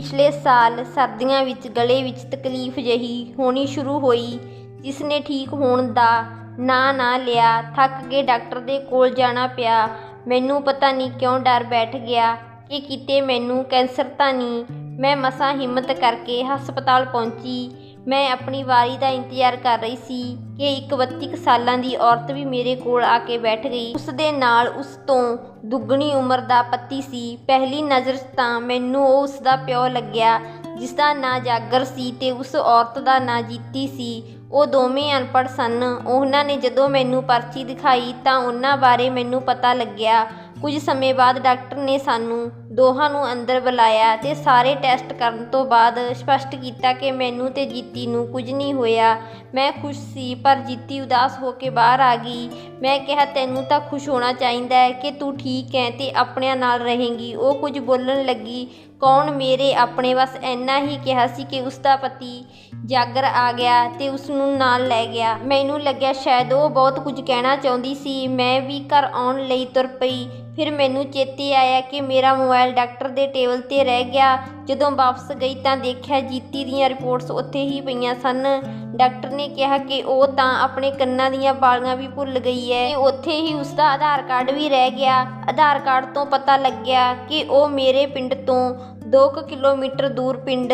ਪਿਛਲੇ ਸਾਲ ਸਰਦੀਆਂ ਵਿੱਚ, ਗਲੇ ਵਿੱਚ ਤਕਲੀਫ ਜਿਹੀ ਹੋਣੀ ਸ਼ੁਰੂ ਹੋਈ ਜਿਸ ਨੇ ਠੀਕ ਹੋਣ ਦਾ ਨਾਂ ਨਾ ਲਿਆ, ਥੱਕ ਕੇ ਡਾਕਟਰ ਦੇ ਕੋਲ ਜਾਣਾ ਪਿਆ। ਮੈਨੂੰ ਪਤਾ ਨਹੀਂ ਕਿਉਂ ਡਰ ਬੈਠ ਗਿਆ ਕਿ ਕਿਤੇ ਮੈਨੂੰ ਕੈਂਸਰ ਤਾਂ ਨਹੀਂ। ਮੈਂ ਮਸਾਂ ਹਿੰਮਤ ਕਰਕੇ ਹਸਪਤਾਲ ਪਹੁੰਚੀ। ਮੈਂ ਆਪਣੀ ਵਾਰੀ ਦਾ ਇੰਤਜ਼ਾਰ ਕਰ ਰਹੀ ਸੀ ਕਿ ਇੱਕ 32 ਕੁ ਸਾਲਾਂ ਦੀ ਔਰਤ ਵੀ ਮੇਰੇ ਕੋਲ ਆ ਕੇ ਬੈਠ ਗਈ। ਉਸ ਦੇ ਨਾਲ ਉਸ ਤੋਂ ਦੁੱਗਣੀ ਉਮਰ ਦਾ ਪਤੀ ਸੀ। ਪਹਿਲੀ ਨਜ਼ਰ ਤਾਂ ਮੈਨੂੰ ਉਹ ਉਸ ਦਾ ਪਿਓ ਲੱਗਿਆ, ਜਿਸ ਦਾ ਨਾਂ ਜਾਗਰ ਸੀ ਤੇ ਉਸ ਔਰਤ ਦਾ ਨਾਂ ਜੀਤੀ ਸੀ। ਉਹ ਦੋਵੇਂ ਅਨਪੜ੍ਹ ਸਨ। ਉਹਨਾਂ ਨੇ ਜਦੋਂ ਮੈਨੂੰ ਪਰਚੀ ਦਿਖਾਈ ਤਾਂ ਉਹਨਾਂ ਬਾਰੇ ਮੈਨੂੰ ਪਤਾ ਲੱਗਿਆ। ਕੁਝ ਸਮੇਂ ਬਾਅਦ ਡਾਕਟਰ ਨੇ ਸਾਨੂੰ ਦੋਹਾਂ ਨੂੰ ਅੰਦਰ ਬੁਲਾਇਆ ਤੇ ਸਾਰੇ ਟੈਸਟ ਕਰਨ ਤੋਂ ਬਾਅਦ ਸਪਸ਼ਟ ਕੀਤਾ ਕਿ ਮੈਨੂੰ ਤੇ ਜੀਤੀ ਨੂੰ ਕੁਝ ਨਹੀਂ ਹੋਇਆ। ਮੈਂ ਖੁਸ਼ ਸੀ, ਪਰ ਜੀਤੀ ਉਦਾਸ ਹੋ ਕੇ ਬਾਹਰ ਆ ਗਈ। ਮੈਂ ਕਿਹਾ, ਤੈਨੂੰ ਤਾਂ ਖੁਸ਼ ਹੋਣਾ ਚਾਹੀਦਾ ਹੈ ਕਿ ਤੂੰ ਠੀਕ ਹੈ ਤੇ ਆਪਣਿਆਂ ਨਾਲ ਰਹੇਂਗੀ। ਉਹ ਕੁਝ ਬੋਲਣ ਲੱਗੀ। ਕੌਣ ਮੇਰੇ? ਆਪਣੇ ਬਸ ਇੰਨਾ ਹੀ ਕਿਹਾ ਸੀ ਕਿ ਉਸ ਦਾ ਪਤੀ ਜਾਗਰ ਆ ਗਿਆ ਤੇ ਉਸ ਨੂੰ ਨਾਲ ਲੈ ਗਿਆ। ਮੈਨੂੰ ਲੱਗਿਆ, ਸ਼ਾਇਦ ਉਹ ਬਹੁਤ ਕੁਝ ਕਹਿਣਾ ਚਾਹੁੰਦੀ ਸੀ। ਮੈਂ ਵੀ ਘਰ ਆਉਣ ਲਈ ਤੁਰ ਪਈ। ਫਿਰ ਮੈਨੂੰ ਚੇਤੇ ਆਇਆ ਕਿ ਮੇਰਾ ਮੋਬਾਈਲ ਡਾਕਟਰ ਦੇ ਟੇਬਲ ਤੇ ਰਹਿ ਗਿਆ। ਜਦੋਂ ਵਾਪਸ ਗਈ ਤਾਂ ਦੇਖਿਆ ਜੀਤੀ ਦੀਆਂ ਰਿਪੋਰਟਸ ਉੱਥੇ ਹੀ ਪਈਆਂ ਸਨ। ਡਾਕਟਰ ਨੇ ਕਿਹਾ ਕਿ ਉਹ ਤਾਂ ਆਪਣੇ ਕੰਨਾਂ ਦੀਆਂ ਬਾਲੀਆਂ ਵੀ ਭੁੱਲ ਗਈ ਹੈ। ਤੇ ਉੱਥੇ ਹੀ ਉਸ ਦਾ ਆਧਾਰ ਕਾਰਡ ਵੀ ਰਹਿ ਗਿਆ। ਆਧਾਰ ਕਾਰਡ ਤੋਂ ਪਤਾ ਲੱਗਿਆ ਕਿ ਉਹ ਮੇਰੇ ਪਿੰਡ ਤੋਂ 2 ਕਿਲੋਮੀਟਰ ਦੂਰ ਪਿੰਡ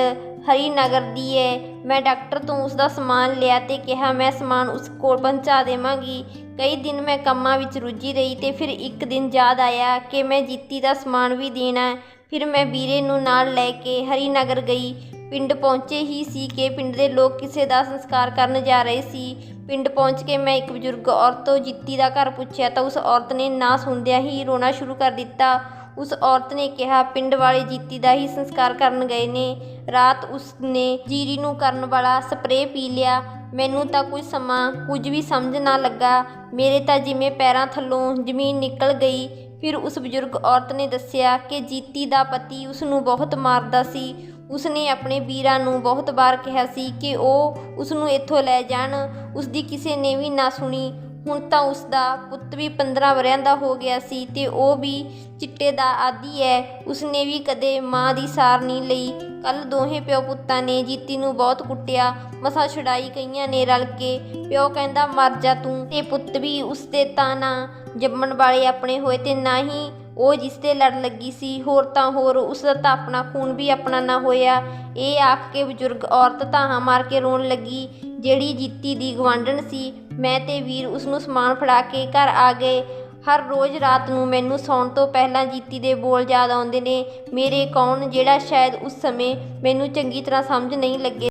ਹਰੀਨਗਰ ਦੀ ਹੈ। ਮੈਂ ਡਾਕਟਰ ਤੋਂ ਉਸ ਦਾ ਸਮਾਨ ਲਿਆ ਤੇ ਕਿਹਾ, ਮੈਂ ਸਮਾਨ ਉਸ ਕੋਲ ਪਹੁੰਚਾ ਦੇਵਾਂਗੀ। ਕਈ ਦਿਨ ਮੈਂ ਕੰਮਾਂ ਵਿੱਚ ਰੁੱਝੀ ਰਹੀ ਤੇ ਫਿਰ ਇੱਕ ਦਿਨ ਯਾਦ ਆਇਆ ਕਿ ਮੈਂ ਜੀਤੀ ਦਾ ਸਮਾਨ ਵੀ ਦੇਣਾ ਫਿਰ ਮੈਂ ਵੀਰੇ ਨੂੰ ਨਾਲ ਲੈ ਕੇ ਹਰੀਨਗਰ ਗਈ। ਪਿੰਡ ਪਹੁੰਚੇ ਹੀ ਸੀ ਕਿ ਪਿੰਡ ਦੇ ਲੋਕ ਕਿਸੇ ਦਾ ਸੰਸਕਾਰ ਕਰਨ ਜਾ ਰਹੇ ਸੀ। ਪਿੰਡ ਪਹੁੰਚ ਕੇ ਮੈਂ ਇੱਕ ਬਜ਼ੁਰਗ ਔਰਤ ਤੋਂ ਜੀਤੀ ਦਾ ਘਰ ਪੁੱਛਿਆ ਤਾਂ ਉਸ ਔਰਤ ਨੇ ਨਾ ਸੁਣਦਿਆਂ ਹੀ ਰੋਣਾ ਸ਼ੁਰੂ ਕਰ ਦਿੱਤਾ। ਉਸ ਔਰਤ ਨੇ ਕਿਹਾ, ਪਿੰਡ ਵਾਲੇ ਜੀਤੀ ਦਾ ਹੀ ਸੰਸਕਾਰ ਕਰਨ ਗਏ ਨੇ। ਰਾਤ ਉਸ ਨੇ ਜੀਰੀ ਨੂੰ ਕਰਨ ਵਾਲਾ ਸਪਰੇਅ ਪੀ ਲਿਆ। ਮੈਨੂੰ ਤਾਂ ਕੁਝ ਸਮਾਂ, ਕੁਝ ਵੀ ਸਮਝ ਨਾ ਲੱਗਾ। ਮੇਰੇ ਤਾਂ ਜਿਵੇਂ ਪੈਰਾਂ ਥੱਲੋਂ ਜ਼ਮੀਨ ਨਿਕਲ ਗਈ। ਫਿਰ ਉਸ ਬਜ਼ੁਰਗ ਔਰਤ ਨੇ ਦੱਸਿਆ ਕਿ ਜੀਤੀ ਦਾ ਪਤੀ ਉਸ ਨੂੰ ਬਹੁਤ ਮਾਰਦਾ ਸੀ। ਉਸ ਨੇ ਆਪਣੇ ਵੀਰਾਂ ਨੂੰ ਬਹੁਤ ਵਾਰ ਕਿਹਾ ਸੀ ਕਿ ਉਹ ਉਸ ਨੂੰ ਇੱਥੋਂ ਲੈ ਜਾਣ। ਉਸ ਦੀ ਕਿਸੇ ਨੇ ਵੀ ਨਾ ਸੁਣੀ। ਹੁਣ ਤਾਂ ਉਸ ਦਾ ਪੁੱਤ ਵੀ 15 ਵਰਿਆਂ ਦਾ ਹੋ ਗਿਆ ਸੀ ਤੇ ਉਹ ਵੀ ਚਿੱਟੇ ਦਾ ਆਦੀ ਹੈ। ਉਸਨੇ ਵੀ ਕਦੇ ਮਾਂ ਦੀ ਸਾਰ ਨਹੀਂ ਲਈ। ਕੱਲ ਦੋਹੇ ਪਿਓ ਪੁੱਤਾਂ ਨੇ ਜੀਤੀ ਨੂੰ ਬਹੁਤ ਕੁੱਟਿਆ। ਮਸਾ ਛੁਡਾਈ ਕਈਆਂ ਨੇ ਰਲ ਕੇ। ਪਿਓ ਕਹਿੰਦਾ, ਮਰ ਜਾ ਤੂੰ। ਤੇ ਪੁੱਤ ਵੀ ਉਸਦੇ ਤਾਂ ਨਾ ਜੰਮਣ ਵਾਲੇ ਆਪਣੇ ਹੋਏ ਤੇ ਨਾ ਹੀ ਉਹ ਜਿਸ ਤੇ ਲੜ ਲੱਗੀ ਸੀ। ਹੋਰ ਤਾਂ ਹੋਰ ਉਸ ਦਾ ਤਾਂ ਆਪਣਾ ਖੂਨ ਵੀ ਆਪਣਾ ਨਾ ਹੋਇਆ। ਇਹ ਆਖ ਕੇ ਬਜ਼ੁਰਗ ਔਰਤ ਧਾਹਾਂ ਮਾਰ ਕੇ ਰੋਣ ਲੱਗੀ। ਜਿਹੜੀ ਜੀਤੀ ਦੀ ਗਵਾਂਢਣ ਸੀ, ਮੈਂ ਤੇ ਵੀਰ ਉਸ ਨੂੰ ਸਮਾਨ ਫੜਾ ਕੇ ਘਰ ਆ ਗਏ। ਹਰ ਰੋਜ਼ ਰਾਤ ਨੂੰ ਮੈਨੂੰ ਸੌਣ ਤੋਂ ਪਹਿਲਾਂ ਜੀਤੀ ਦੇ ਬੋਲ ਯਾਦ ਆਉਂਦੇ ਨੇ, ਮੇਰੇ ਕੌਣ? ਜਿਹੜਾ ਸ਼ਾਇਦ ਉਸ ਸਮੇਂ ਮੈਨੂੰ ਚੰਗੀ ਤਰ੍ਹਾਂ ਸਮਝ ਨਹੀਂ ਲੱਗੇ।